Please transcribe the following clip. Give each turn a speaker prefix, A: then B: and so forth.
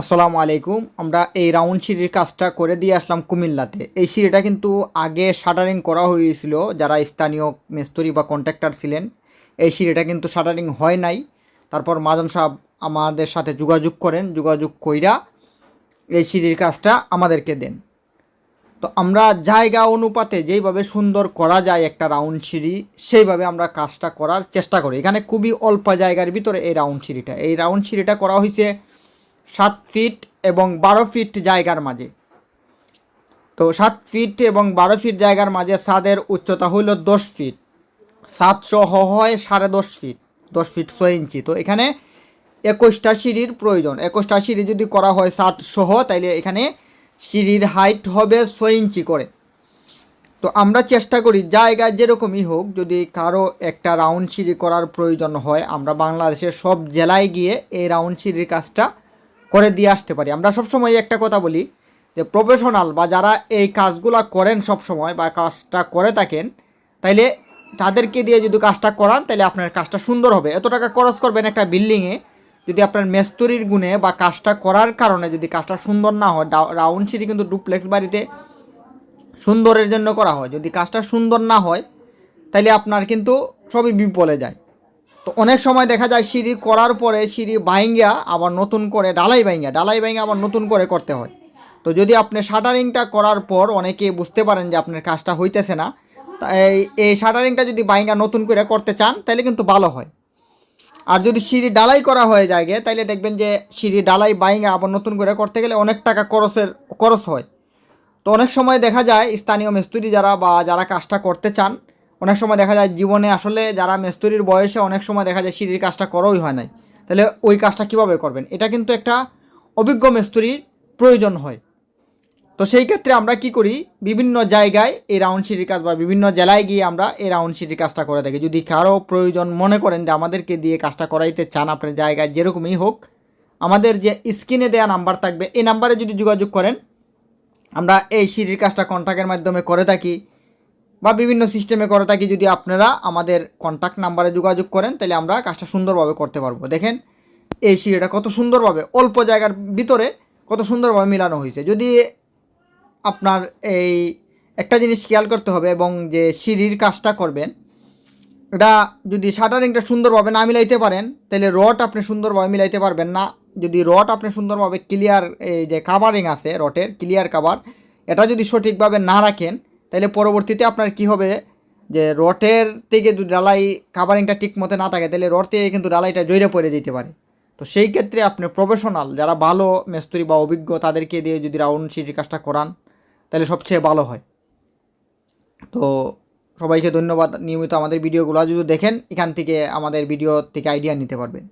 A: আসসালামু আলাইকুম। আমরা এই রাউন্ড সিঁড়ির কাজটা করে দিয়ে আসলাম কুমিল্লাতে। এই সিঁড়িটা কিন্তু আগে শাটারিং করা হয়েছিল, যারা স্থানীয় মিস্ত্রি বা কন্ট্রাক্টর ছিলেন। এই সিঁড়িটা কিন্তু শাটারিং হয় নাই। তারপর মাজন সাহেব আমাদের সাথে যোগাযোগ করেন, যোগাযোগ কইরা এই সিঁড়ির কাজটা আমাদেরকে দেন। তো আমরা জায়গা অনুপাতে যেইভাবে সুন্দর করা যায় একটা রাউন্ড সিঁড়ি, সেইভাবে আমরা কাজটা করার চেষ্টা করি। এখানে খুবই অল্প জায়গার ভিতরে এই রাউন্ড সিঁড়িটা। এই রাউন্ড সিঁড়িটা করা হয়েছে সাত ফিট এবং বারো ফিট জায়গার মাঝে। তো সাত ফিট এবং বারো ফিট জায়গার মাঝে ছাদের উচ্চতা হইল দশ ফিট। সাত সহ হয় সাড়ে দশ ফিট দশ ফিট ছয় ইঞ্চি। তো এখানে একুশটা সিঁড়ির প্রয়োজন। একুশটা সিঁড়ি যদি করা হয় সাত সহ, তাইলে এখানে সিঁড়ির হাইট হবে ছয় ইঞ্চি করে। তো আমরা চেষ্টা করি জায়গা যেরকমই হোক, যদি কারও একটা রাউন্ড সিঁড়ি করার প্রয়োজন হয়, আমরা বাংলাদেশের সব জেলায় গিয়ে এই রাউন্ড সিঁড়ির কাজটা করে দিয়ে আসতে পারি। আমরা সবসময় একটা কথা বলি যে প্রফেশনাল বা যারা এই কাজগুলো করেন সব সময় বা কাজটা করে থাকেন, তাইলে তাদেরকে দিয়ে যদি কাজটা করান তাহলে আপনার কাজটা সুন্দর হবে। এত টাকা খরচ করবেন একটা বিল্ডিংয়ে, যদি আপনার মেস্তরির গুণে বা কাজটা করার কারণে যদি কাজটা সুন্দর না হয় রাউন্ড সিটি কিন্তু ডুপ্লেক্স বাড়িতে সুন্দরের জন্য করা হয়। যদি কাজটা সুন্দর না হয় তাহলে আপনার কিন্তু সবই বিপলে যায়। তো অনেক সময় দেখা যায় সিঁড়ি করার পরে সিঁড়ি বাইঙ্গা আবার নতুন করে ডালাই বাইঙ্গা ডালাই বাইঙ্গা আবার নতুন করে করতে হয়। তো যদি আপনি শাটারিংটা করার পর অনেকে বুঝতে পারেন যে আপনার কাজটা হইতেছে না তাই এই শাটারিংটা যদি বাইঙ্গা নতুন করে করতে চান তাহলে কিন্তু ভালো হয়। আর যদি সিঁড়ি ডালাই করা হয়ে যায় তাহলে দেখবেন যে সিঁড়ি ডালাই বাইঙ্গা আবার নতুন করে করতে গেলে অনেক টাকা খরচের, খরচ হয়। তো অনেক সময় দেখা যায় স্থানীয় মিস্ত্রি যারা বা যারা কাজটা করতে চান অনেক সময় দেখা যায় জীবনে আসলে যারা মিস্ত্রির বয়সে অনেক সময় দেখা যায় সিঁড়ির কাজটা করাই হয় নাই। তাহলে ওই কাজটা কীভাবে করবেন? এটা কিন্তু একটা অভিজ্ঞ মিস্ত্রির প্রয়োজন হয়। তো সেই ক্ষেত্রে আমরা কি করি? বিভিন্ন জায়গায় এই রাউন্ড সিটির কাজ বা বিভিন্ন জেলায় গিয়ে আমরা এই রাউন্ড সিটির কাজটা করে থাকি। যদি কারও প্রয়োজন মনে করেন যে আমাদেরকে দিয়ে কাজটা করাইতে চান, আপনার জায়গায় যেরকমই হোক, আমাদের যে স্ক্রিনে দেওয়া নাম্বার থাকবে, এই নাম্বারে যদি যোগাযোগ করেন, আমরা এই সিঁড়ির কাজটা কন্ট্যাক্টের মাধ্যমে করে থাকি। বা বিভিন্ন সিস্টেমে করে থাকি যদি আপনারা আমাদের কন্ট্যাক্ট নাম্বারে যোগাযোগ করেন, তাহলে আমরা কাজটা সুন্দরভাবে করতে পারব। দেখেন, এই সিঁড়িটা কত সুন্দরভাবে, অল্প জায়গার ভিতরে কত সুন্দরভাবে মিলানো হয়েছে। যদি আপনার এই একটা জিনিস খেয়াল করতে হবে এবং যে সিঁড়ির কাজটা করবেন, এটা যদি শাটারিংটা সুন্দরভাবে না মিলাইতে পারেন, তাহলে রড আপনি সুন্দরভাবে মিলাইতে পারবেন না। যদি রড আপনি সুন্দরভাবে ক্লিয়ার এই যে কাভারিং আছে রটের ক্লিয়ার কাভার এটা যদি সঠিকভাবে না রাখেন তাহলে পরবর্তীতে আপনার কি হবে? যে রটের থেকে যদি ডালাই কাভারিংটা ঠিক মতো না থাকে তাহলে রড থেকে কিন্তু ডালাইটা জৈরে পড়ে যেতে পারে। তো সেই ক্ষেত্রে আপনি প্রফেশনাল যারা ভালো মিস্ত্রি বা অভিজ্ঞ, তাদেরকে দিয়ে যদি রাউন্ড সিটির কাজটা করান তাহলে সবচেয়ে ভালো হয়। তো সবাইকে ধন্যবাদ। নিয়মিত আমাদের ভিডিওগুলো যদি দেখেন, এখান থেকে আমাদের ভিডিও থেকে আইডিয়া নিতে পারবেন।